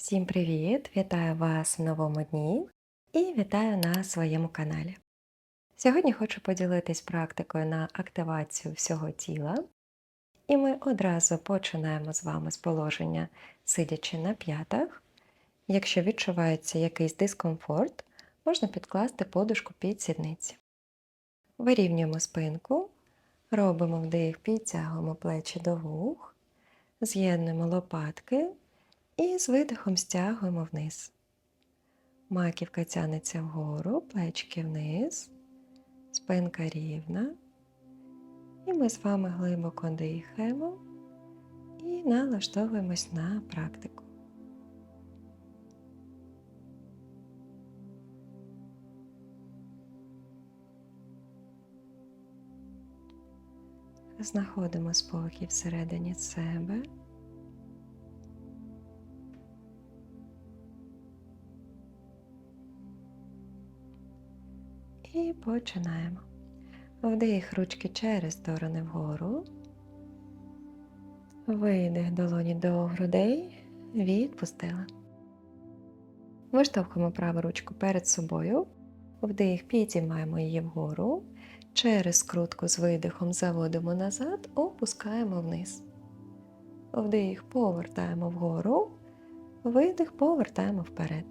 Всім привіт! Вітаю вас в новому дні і вітаю на своєму каналі. Сьогодні хочу поділитись практикою на активацію всього тіла. І ми одразу починаємо з вами з положення, сидячи на п'ятах. Якщо відчувається якийсь дискомфорт, можна підкласти подушку під сідниці. Вирівнюємо спинку, робимо вдих, підтягуємо плечі до вух, з'єднуємо лопатки і з видихом стягуємо вниз. Маківка тянеться вгору, плечки вниз, спинка рівна. І ми з вами глибоко дихаємо і налаштовуємось на практику. Знаходимо спокій всередині себе. І починаємо. Вдих ручки через сторони вгору. Видих долоні до грудей. Відпустила. Виштовхуємо праву ручку перед собою. Вдих, підіймаємо її вгору. Через скрутку з видихом заводимо назад, опускаємо вниз. Вдих, повертаємо вгору. Видих, повертаємо вперед.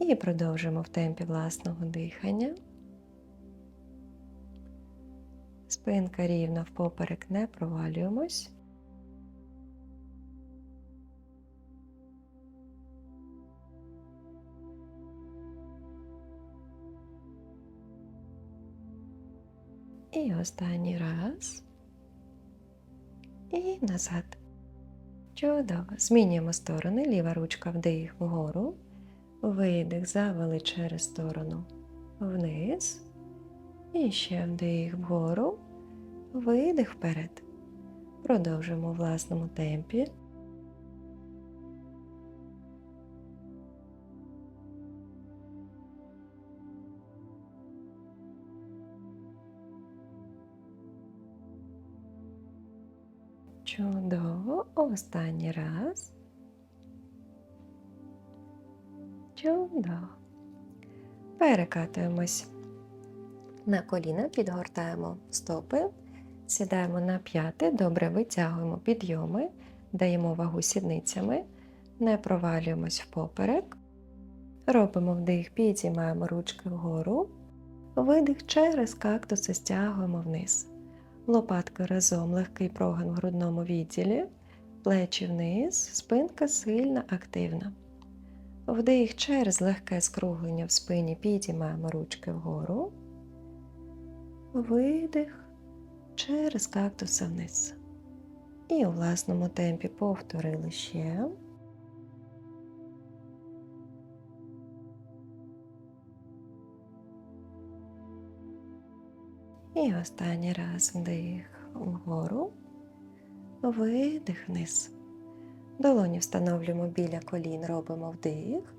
І продовжуємо в темпі власного дихання. Спинка рівна впоперек не провалюємось. І останній раз. І назад. Чудово. Змінюємо сторони. Ліва ручка вдих вгору. Видих завели через сторону вниз. І ще вдих вгору, видих вперед. Продовжуємо у власному темпі. Чудово. Останній раз. Чудово. Перекатуємось на коліна, підгортаємо стопи, сідаємо на п'яти, добре витягуємо підйоми, даємо вагу сідницями, не провалюємось в поперек. Робимо вдих, підіймаємо ручки вгору, видих через кактуси стягуємо вниз. Лопатки разом, легкий прогин в грудному відділі, плечі вниз, спинка сильна, активна. Вдих через легке скруглення в спині підіймаємо ручки вгору. Видих через кактуса вниз. І у власному темпі повторили ще. І останній раз вдих вгору, видих вниз. Долоні встановлюємо біля колін, робимо вдих.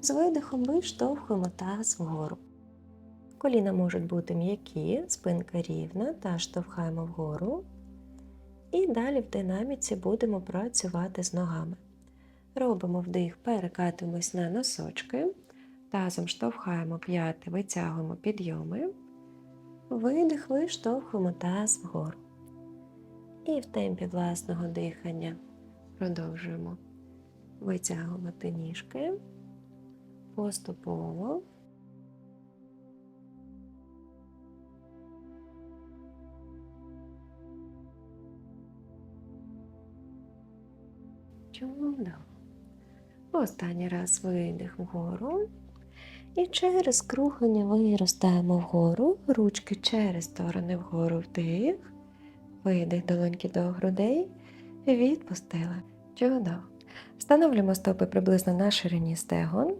З видихом виштовхуємо таз вгору. Коліна можуть бути м'які, спинка рівна та штовхаємо вгору. І далі в динаміці будемо працювати з ногами. Робимо вдих, перекатуємось на носочки, тазом штовхаємо п'яти, витягуємо підйоми, видих, виштовхуємо таз вгору. І в темпі власного дихання продовжуємо витягувати ніжки поступово. Чудово. Останній раз видих вгору. І через скруглення виростаємо вгору, ручки через сторони вгору вдих, видих долоньки до грудей, відпустили. Чудово. Встановлюємо стопи приблизно на ширині стегон,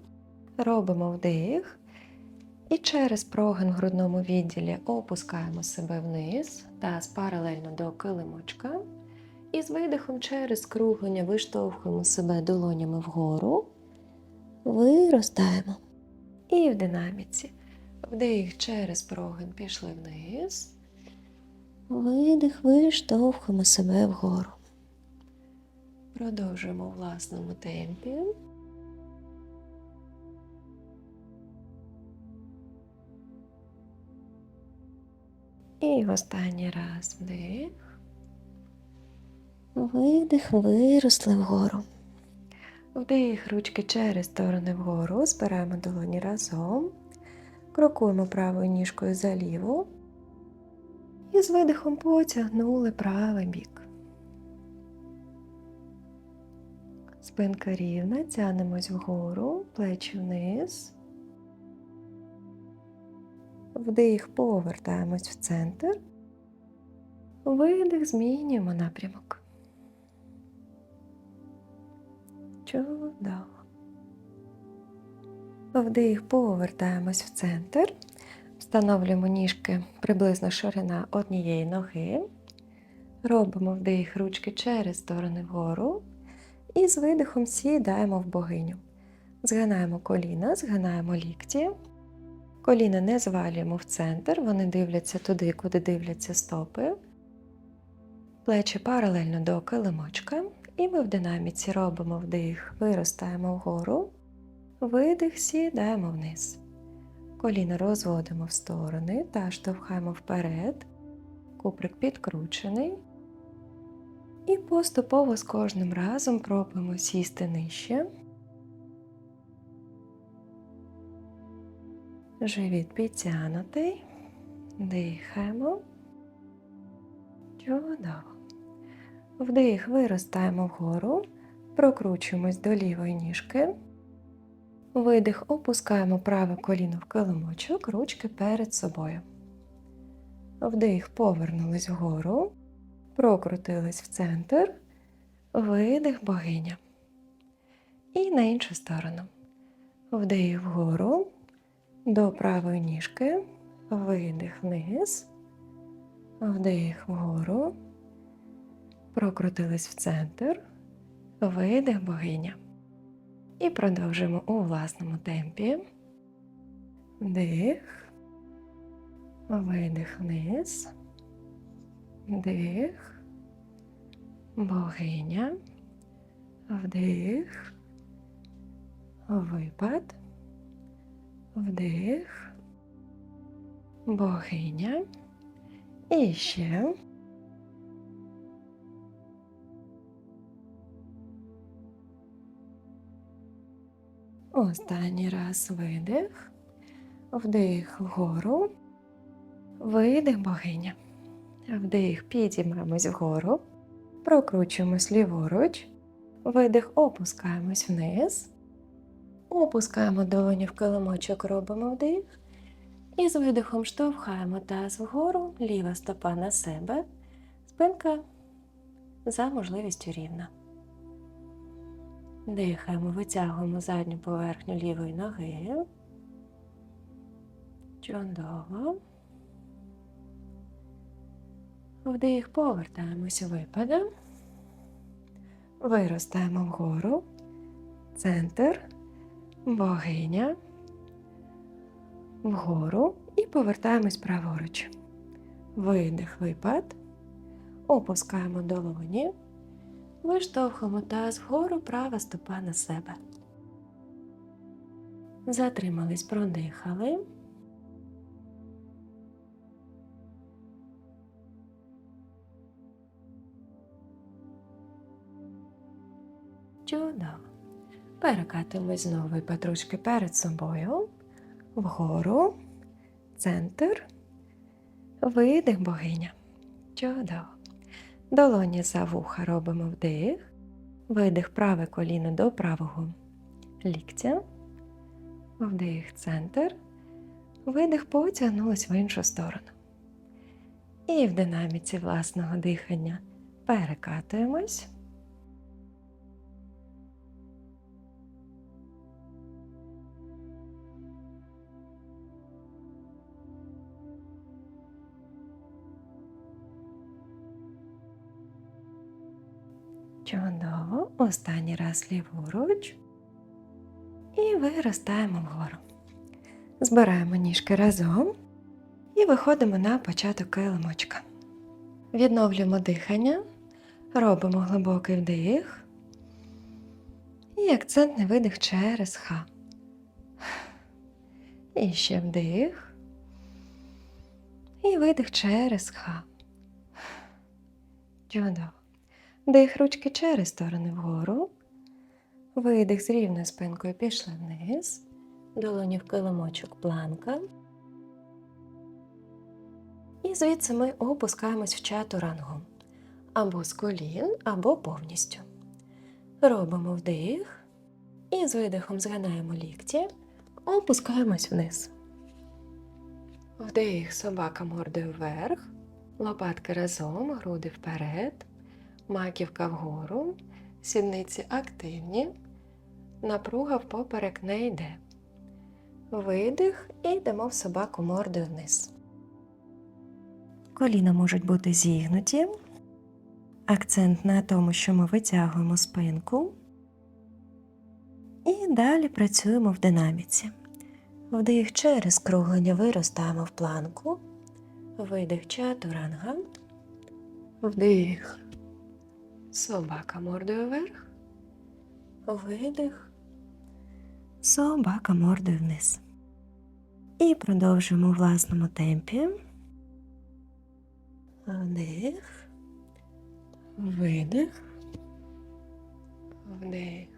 робимо вдих. І через прогин в грудному відділі опускаємо себе вниз, таз паралельно до килимочка. І з видихом через скруглення виштовхуємо себе долонями вгору, виростаємо. І в динаміці. Вдих через прогин пішли вниз. Видих, виштовхуємо себе вгору. продовжуємо у власному темпі. І останній раз вдих. Видих, виросли вгору. Вдих, ручки через сторони вгору, збираємо долоні разом, крокуємо правою ніжкою за ліву і з видихом потягнули правий бік. Спинка рівна, тянемось вгору, плечі вниз. Вдих, повертаємось в центр. Видих, змінюємо напрямок. Чудово. Вдих, повертаємось в центр. Встановлюємо ніжки приблизно ширина однієї ноги. Робимо вдих ручки через сторони вгору. І з видихом сідаємо в богиню. Згинаємо коліна, згинаємо лікті. Коліна не звалюємо в центр, вони дивляться туди, куди дивляться стопи. Плечі паралельно до килимочка. І ми в динаміці робимо вдих, виростаємо вгору, видих, сідаємо вниз. Коліна розводимо в сторони та штовхаємо вперед, куприк підкручений. І поступово з кожним разом пробуємо сісти нижче. Живіт підтягнутий. Дихаємо. Чудово. Вдих, виростаємо вгору, прокручуємось до лівої ніжки. Видих, опускаємо праве коліно в килимочок, ручки перед собою. Вдих, повернулись вгору, прокрутились в центр, видих богиня. І на іншу сторону. Вдих вгору, до правої ніжки, видих вниз, вдих вгору, прокрутились в центр, видих богиня. І продовжуємо у власному темпі. Вдих, видих вниз, вдих, богиня, вдих, випад, вдих, богиня. І ще. Останній раз видих, вдих вгору, видих богиня. Вдих, підіймаємось вгору, прокручуємось ліворуч, видих, опускаємось вниз, опускаємо долоні в килимочок, робимо вдих. І з видихом штовхаємо таз вгору, ліва стопа на себе, спинка за можливістю рівна. Дихаємо, витягуємо задню поверхню лівої ноги. Чудово. Вдих, повертаємося випадом. Виростаємо вгору, центр, богиня, вгору і повертаємось праворуч. Видих, випад. Опускаємо долоні. Виштовхуємо таз вгору, права стопа на себе. Затримались, продихали. Чудово. Перекатуємось знову випад ручки перед собою, вгору, центр, видих богиня. Чудово. Долоні за вуха робимо вдих, видих праве коліно до правого ліктя, вдих центр, видих потягнулись в іншу сторону. І в динаміці власного дихання перекатуємось. Чудово. Останній раз ліворуч. І виростаємо вгору. Збираємо ніжки разом і виходимо на початок килимочка. Відновлюємо дихання, робимо глибокий вдих, І акцентний видих через Х. І ще вдих. І видих через Х. Чудово. Дих ручки через сторони вгору. Видих з рівною спинкою пішли вниз. Долоні в килимочок планка. І звідси ми опускаємось в чатурангу. Або з колін, або повністю. Робимо вдих. І з видихом згинаємо лікті, опускаємось вниз. Вдих, собака мордою вверх, лопатки разом, груди вперед, маківка вгору, сідниці активні, напруга впоперек не йде. Видих і йдемо в собаку мордою вниз. Коліна можуть бути зігнуті. Акцент на тому, що ми витягуємо спинку. І далі працюємо в динаміці. Вдих через круглення виростаємо в планку. Видих чатуранга. Вдих. Собака мордою вверх. Видих. Собака мордою вниз. І продовжуємо у власному темпі. Вдих. Видих. Вдих.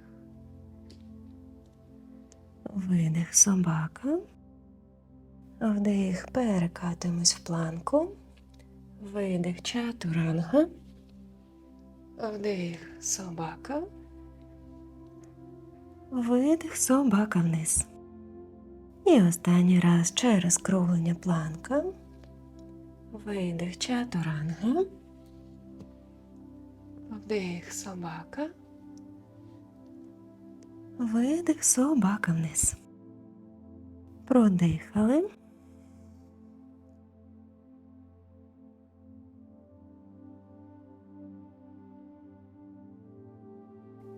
Видих собака. Вдих, перекатуємось в планку. Видих чатуранга. Вдих собака. Видих собака вниз. І останній раз через круглення планка. Видих чатуранга. Вдих собака. Видих собака вниз. Продихали.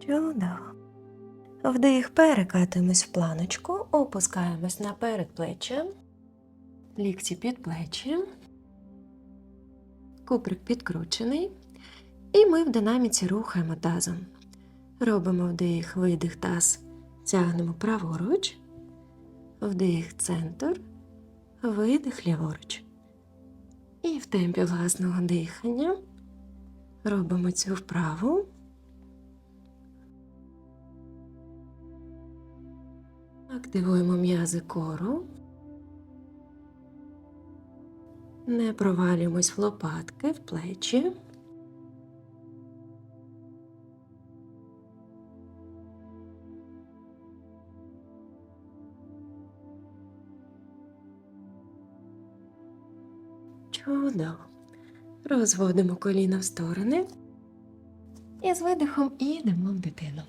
Чудово. Вдих перекатуємось в планочку, опускаємось на передплеччя, лікті під плечі, куприк підкручений. І ми в динаміці рухаємо тазом. Робимо вдих, видих, таз, тягнемо праворуч, вдих, центр, видих ліворуч. І в темпі власного дихання робимо цю вправу. Активуємо м'язи кору. Не провалюємось в лопатки, в плечі. Чудово. Розводимо коліна в сторони. І з видихом йдемо в дитину.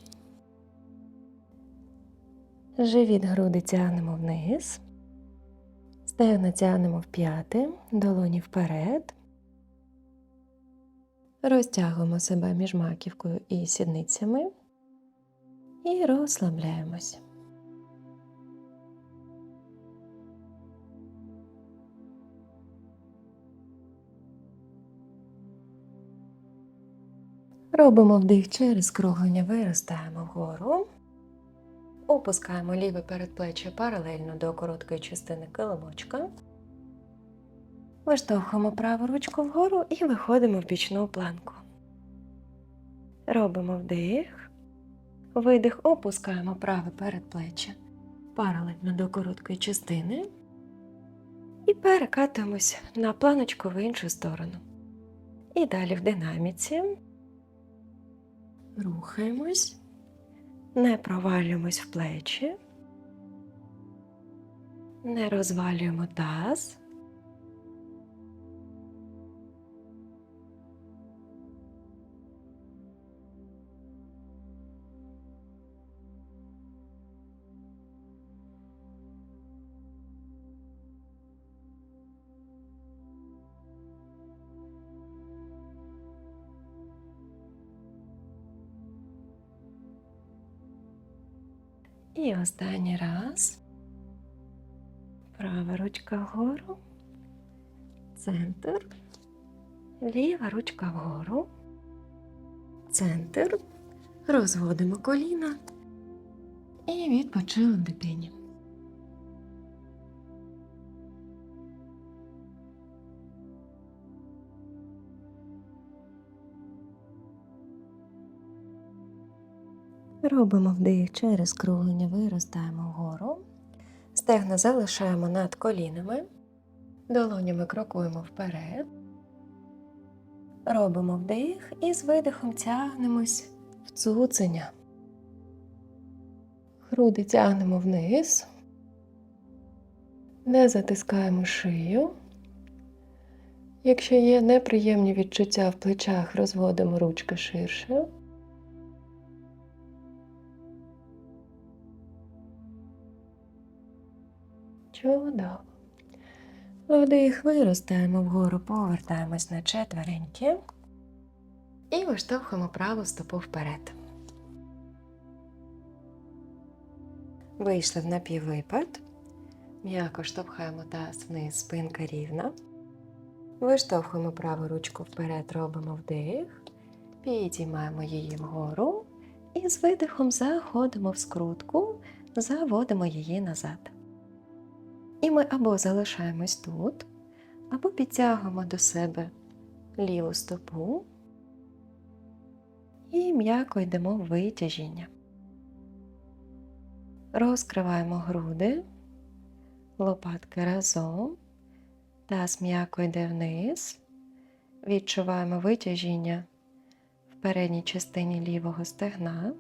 Живіт груди тягнемо вниз. Стегна тягнемо в п'яти, долоні вперед. Розтягуємо себе між маківкою і сідницями. І розслабляємось. Робимо вдих через круглення, виростаємо вгору. Опускаємо ліве передплеччя паралельно до короткої частини килимочка. Виштовхуємо праву ручку вгору і виходимо в бічну планку. Робимо вдих. Видих, опускаємо праве передплеччя паралельно до короткої частини. І перекатуємось на планочку в іншу сторону. І далі в динаміці. Рухаємось, не провалюємось в плечі, не розвалюємо таз. І останній раз. Права ручка вгору, центр, ліва ручка вгору, центр. Розводимо коліна І відпочили дитині. Робимо вдих через круглення, виростаємо вгору. Стегна залишаємо над колінами. Долонями крокуємо вперед. Робимо вдих і з видихом тягнемось в цуценя. Груди тягнемо вниз. Не затискаємо шию. Якщо є неприємні відчуття в плечах, розводимо ручки ширше. Чудово. Вдих, виростаємо вгору, повертаємось на четвереньки і виштовхуємо праву стопу вперед. Вийшли в напіввипад. М'яко штовхаємо таз вниз, спинка рівна. Виштовхуємо праву ручку вперед, робимо вдих, підіймаємо її вгору і з видихом заходимо в скрутку, заводимо її назад. І ми або залишаємось тут, або підтягуємо до себе ліву стопу і м'яко йдемо в витяжіння. Розкриваємо груди, лопатки разом, таз м'яко йде вниз, відчуваємо витяжіння в передній частині лівого стегна.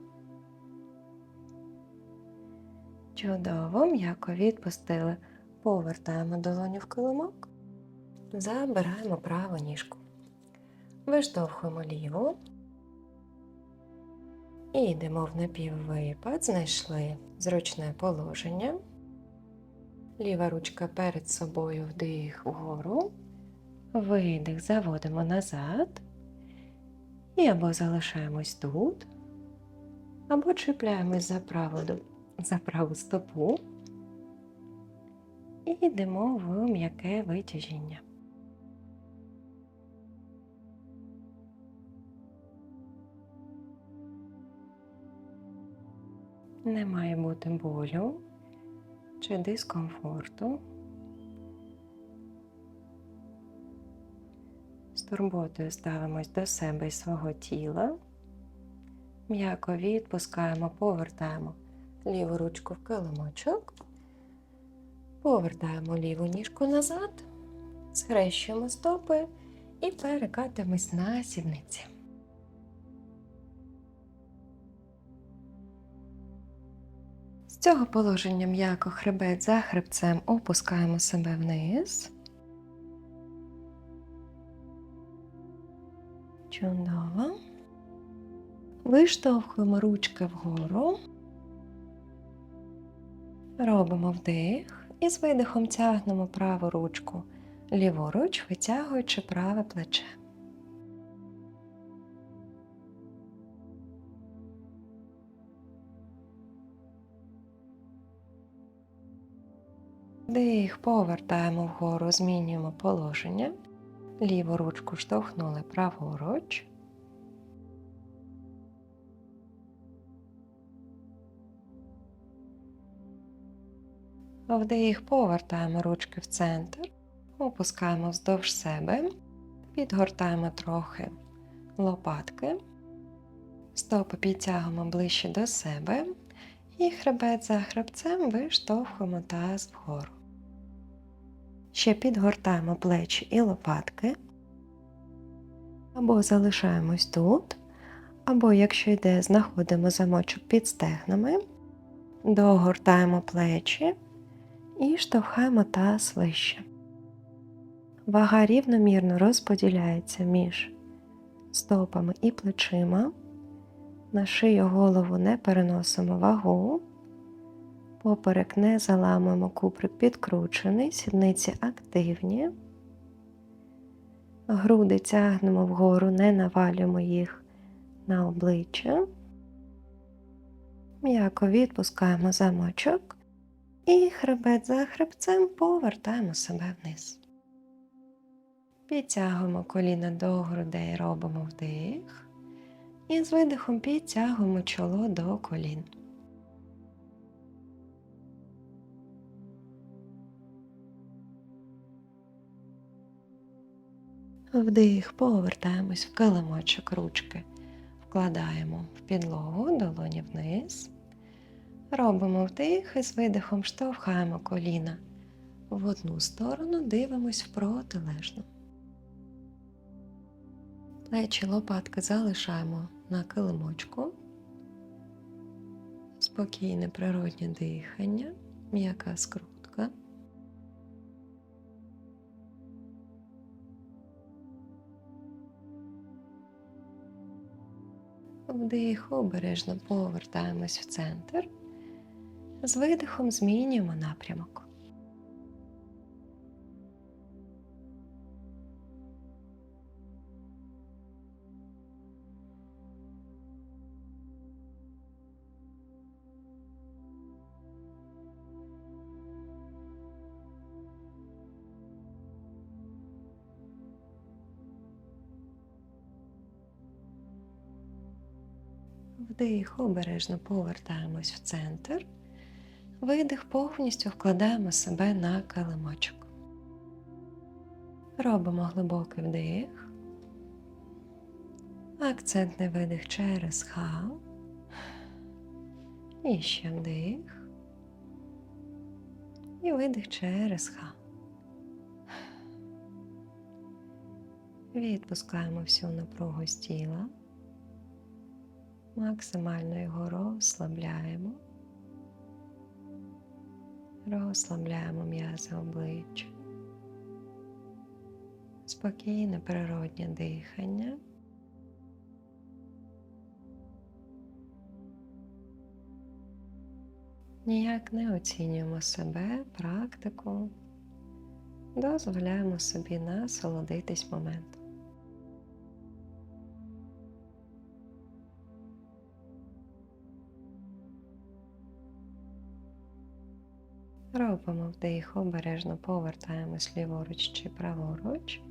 Чудово, м'яко відпустили. Повертаємо долоню в килимок, забираємо праву ніжку. Виштовхуємо ліву і йдемо в напіввипад, знайшли зручне положення. Ліва ручка перед собою вдих вгору, видих, заводимо назад. І або залишаємось тут, або чіпляємось за праву, за праву стопу. І йдемо в м'яке витяжіння. Не має бути болю чи дискомфорту. З турботою ставимось до себе і свого тіла. М'яко відпускаємо, повертаємо ліву ручку в килимочок. Повертаємо ліву ніжку назад, схрещуємо стопи і перекатимось на сідниці. З цього положення м'яко хребет за хребцем опускаємо себе вниз. Чудово. Виштовхуємо ручки вгору. Робимо вдих і з видихом тягнемо праву ручку ліворуч, витягуючи праве плече. Вдих, повертаємо вгору, змінюємо положення. Ліву ручку штовхнули праворуч. Вдих, повертаємо ручки в центр, опускаємо вздовж себе, підгортаємо трохи лопатки, стопи підтягуємо ближче до себе і хребет за хребцем виштовхуємо таз вгору. Ще підгортаємо плечі і лопатки, або залишаємось тут, або, якщо йде, знаходимо замочок під стегнами, догортаємо плечі і штовхаємо таз вище. Вага рівномірно розподіляється між стопами і плечима. На шию голову не переносимо вагу, поперек не заламуємо куприк підкручений, сідниці активні. Груди тягнемо вгору, не навалюємо їх на обличчя. М'яко відпускаємо замочок і хребет за хребцем повертаємо себе вниз. Підтягуємо коліна до грудей, робимо вдих. І з видихом підтягуємо чоло до колін. Вдих, повертаємось в килимочок ручки, вкладаємо в підлогу долоні вниз. Робимо вдих і з видихом штовхаємо коліна в одну сторону, дивимось в протилежну. Плечі лопатки залишаємо на килимочку. Спокійне природнє дихання, м'яка скрутка. Вдих, обережно повертаємось в центр. З видихом змінюємо напрямок. Вдих, обережно повертаємось в центр. Видих повністю вкладаємо себе на килимочок. Робимо глибокий вдих. Акцентний видих через ха. І ще вдих. І видих через ха. Відпускаємо всю напругу з тіла. Максимально його розслабляємо. Розслабляємо м'язи обличчя. Спокійне природнє дихання. Ніяк не оцінюємо себе, практику, дозволяємо собі насолодитись моментом. Робимо вдих, обережно повертаємось ліворуч чи праворуч.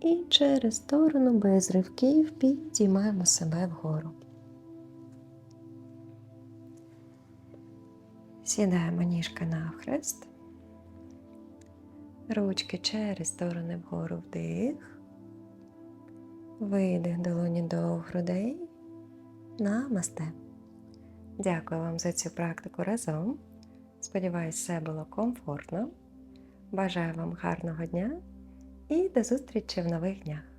І через сторону без ривків підіймаємо себе вгору. Сідаємо ніжки навхрест. Ручки через сторони вгору вдих. Видих долоні до грудей. Намасте. Дякую вам за цю практику разом. Сподіваюсь, все було комфортно. Бажаю вам гарного дня і до зустрічі в нових днях!